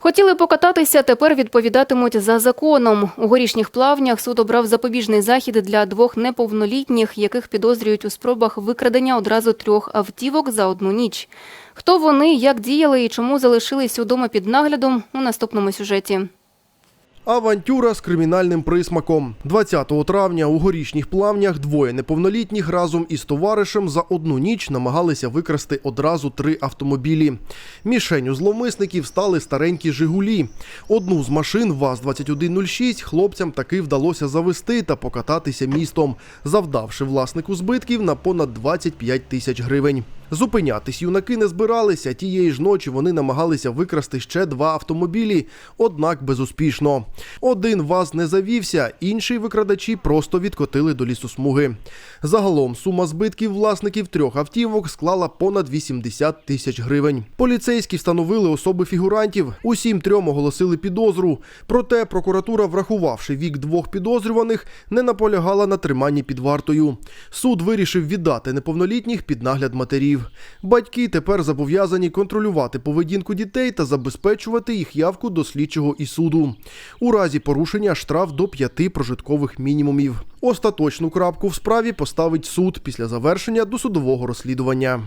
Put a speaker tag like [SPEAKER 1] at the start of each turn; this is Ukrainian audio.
[SPEAKER 1] Хотіли покататися, тепер відповідатимуть за законом. У горішніх плавнях суд обрав запобіжний захід для двох неповнолітніх, яких підозрюють у спробах викрадення одразу трьох автівок за одну ніч. Хто вони, як діяли і чому залишились удома під наглядом у наступному сюжеті.
[SPEAKER 2] Авантюра з кримінальним присмаком. 20 травня у горішніх плавнях двоє неповнолітніх разом із товаришем за одну ніч намагалися викрасти одразу три автомобілі. Мішенню зловмисників стали старенькі Жигулі. Одну з машин ВАЗ-2106 хлопцям таки вдалося завести та покататися містом, завдавши власнику збитків на понад 25 тисяч гривень. Зупинятись юнаки не збиралися. Тієї ж ночі вони намагалися викрасти ще два автомобілі, однак безуспішно. Один ВАЗ не завівся, інший викрадачі просто відкотили до лісосмуги. Загалом сума збитків власників трьох автівок склала понад 80 тисяч гривень. Поліцейські встановили особи фігурантів. Усім трьом оголосили підозру. Проте прокуратура, врахувавши вік двох підозрюваних, не наполягала на триманні під вартою. Суд вирішив віддати неповнолітніх під нагляд матерів. Батьки тепер зобов'язані контролювати поведінку дітей та забезпечувати їх явку до слідчого і суду. У разі порушення штраф до п'яти прожиткових мінімумів. Остаточну крапку в справі поставить суд після завершення досудового розслідування.